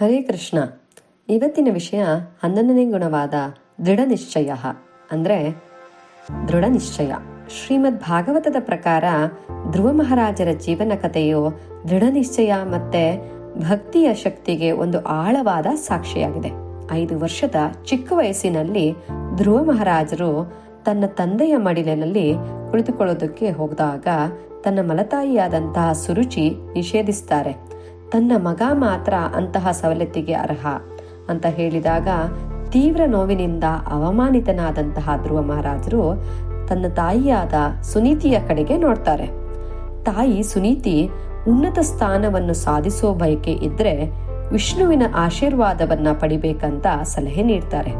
ಹರೇ ಕೃಷ್ಣ, ಇವತ್ತಿನ ವಿಷಯ ಹನ್ನೊಂದನೇ ಗುಣವಾದ ದೃಢ ನಿಶ್ಚಯ ಅಂದರೆ ದೃಢ ನಿಶ್ಚಯ. ಶ್ರೀಮದ್ ಭಾಗವತದ ಪ್ರಕಾರ ಧ್ರುವ ಮಹಾರಾಜರ ಜೀವನ ಕಥೆಯು ದೃಢ ನಿಶ್ಚಯ ಮತ್ತೆ ಭಕ್ತಿಯ ಶಕ್ತಿಗೆ ಒಂದು ಆಳವಾದ ಸಾಕ್ಷಿಯಾಗಿದೆ. ಐದು ವರ್ಷದ ಚಿಕ್ಕ ವಯಸ್ಸಿನಲ್ಲಿ ಧ್ರುವ ಮಹಾರಾಜರು ತನ್ನ ತಂದೆಯ ಮಡಿಲಿನಲ್ಲಿ ಕುಳಿತುಕೊಳ್ಳೋದಕ್ಕೆ ಹೋದಾಗ ತನ್ನ ಮಲತಾಯಿಯಾದಂತಹ ಸುರುಚಿ ನಿಷೇಧಿಸ್ತಾರೆ. ತನ್ನ ಮಗ ಮಾತ್ರ ಅಂತಹ ಸವಲತ್ತಿಗೆ ಅರ್ಹ ಅಂತ ಹೇಳಿದಾಗ ತೀವ್ರ ನೋವಿನಿಂದ ಅವಮಾನಿತನಾದಂತಹ ಧ್ರುವ ಮಹಾರಾಜರು ತನ್ನ ತಾಯಿಯಾದ ಸುನೀತಿಯ ಕಡೆಗೆ ನೋಡ್ತಾರೆ. ತಾಯಿ ಸುನೀತಿ ಉನ್ನತ ಸ್ಥಾನವನ್ನು ಸಾಧಿಸೋ ಬಯಕೆ ಇದ್ರೆ ವಿಷ್ಣುವಿನ ಆಶೀರ್ವಾದವನ್ನ ಪಡಿಬೇಕಂತ ಸಲಹೆ ನೀಡ್ತಾರೆ.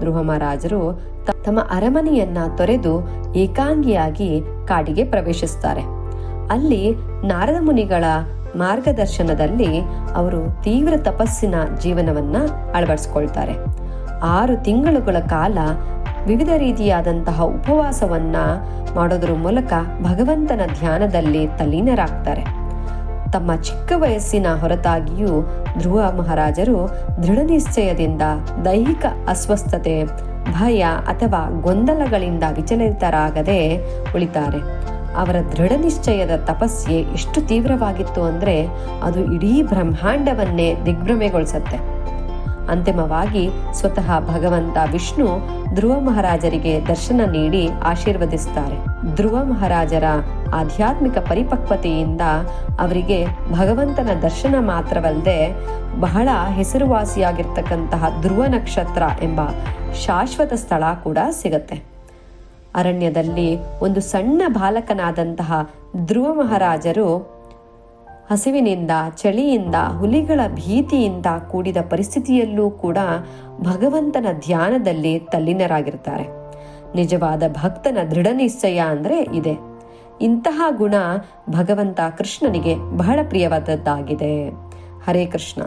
ಧ್ರುವ ಮಹಾರಾಜರು ತಮ್ಮ ಅರಮನೆಯನ್ನ ತೊರೆದು ಏಕಾಂಗಿಯಾಗಿ ಕಾಡಿಗೆ ಪ್ರವೇಶಿಸ್ತಾರೆ. ಅಲ್ಲಿ ನಾರದ ಮುನಿಗಳ ಮಾರ್ಗದರ್ಶನದಲ್ಲಿ ಅವರು ತೀವ್ರ ತಪಸ್ಸಿನ ಜೀವನವನ್ನ ಅಳವಡಿಸ್ಕೊಳ್ತಾರೆ. ಆರು ತಿಂಗಳುಗಳ ಕಾಲ ವಿವಿಧ ರೀತಿಯಾದಂತಹ ಉಪವಾಸವನ್ನ ಮಾಡೋದ್ರ ಮೂಲಕ ಭಗವಂತನ ಧ್ಯಾನದಲ್ಲಿ ತಲೀನರಾಗ್ತಾರೆ ತಮ್ಮ ಚಿಕ್ಕ ವಯಸ್ಸಿನ ಹೊರತಾಗಿಯೂ ಧ್ರುವ ಮಹಾರಾಜರು ದೃಢ ನಿಶ್ಚಯದಿಂದ ದೈಹಿಕ ಅಸ್ವಸ್ಥತೆ, ಭಯ ಅಥವಾ ಗೊಂದಲಗಳಿಂದ ವಿಚಲಿತರಾಗದೆ ಉಳಿತಾರೆ. ಅವರ ದೃಢ ನಿಶ್ಚಯದ ತಪಸ್ಸೆ ಎಷ್ಟು ತೀವ್ರವಾಗಿತ್ತು ಅಂದ್ರೆ ಅದು ಇಡೀ ಬ್ರಹ್ಮಾಂಡವನ್ನೇ ದಿಗ್ಭ್ರಮೆಗೊಳಿಸತ್ತೆ. ಅಂತಿಮವಾಗಿ ಸ್ವತಃ ಭಗವಂತ ವಿಷ್ಣು ಧ್ರುವ ಮಹಾರಾಜರಿಗೆ ದರ್ಶನ ನೀಡಿ ಆಶೀರ್ವದಿಸ್ತಾರೆ. ಧ್ರುವ ಮಹಾರಾಜರ ಆಧ್ಯಾತ್ಮಿಕ ಪರಿಪಕ್ವತೆಯಿಂದ ಅವರಿಗೆ ಭಗವಂತನ ದರ್ಶನ ಮಾತ್ರವಲ್ಲದೆ ಬಹಳ ಹೆಸರುವಾಸಿಯಾಗಿರ್ತಕ್ಕಂತಹ ಧ್ರುವ ನಕ್ಷತ್ರ ಎಂಬ ಶಾಶ್ವತ ಸ್ಥಳ ಕೂಡ ಸಿಗತ್ತೆ. ಅರಣ್ಯದಲ್ಲಿ ಒಂದು ಸಣ್ಣ ಬಾಲಕನಾದಂತಹ ಧ್ರುವ ಮಹಾರಾಜರು ಹಸಿವಿನಿಂದ, ಚಳಿಯಿಂದ, ಹುಲಿಗಳ ಭೀತಿಯಿಂದ ಕೂಡಿದ ಪರಿಸ್ಥಿತಿಯಲ್ಲೂ ಕೂಡ ಭಗವಂತನ ಧ್ಯಾನದಲ್ಲಿ ತಲ್ಲೀನರಾಗಿರ್ತಾರೆ. ನಿಜವಾದ ಭಕ್ತನ ದೃಢ ನಿಶ್ಚಯ ಅಂದ್ರೆ ಇದೆ. ಇಂತಹ ಗುಣ ಭಗವಂತ ಕೃಷ್ಣನಿಗೆ ಬಹಳ ಪ್ರಿಯವಾದದ್ದಾಗಿದೆ. ಹರೇ ಕೃಷ್ಣ.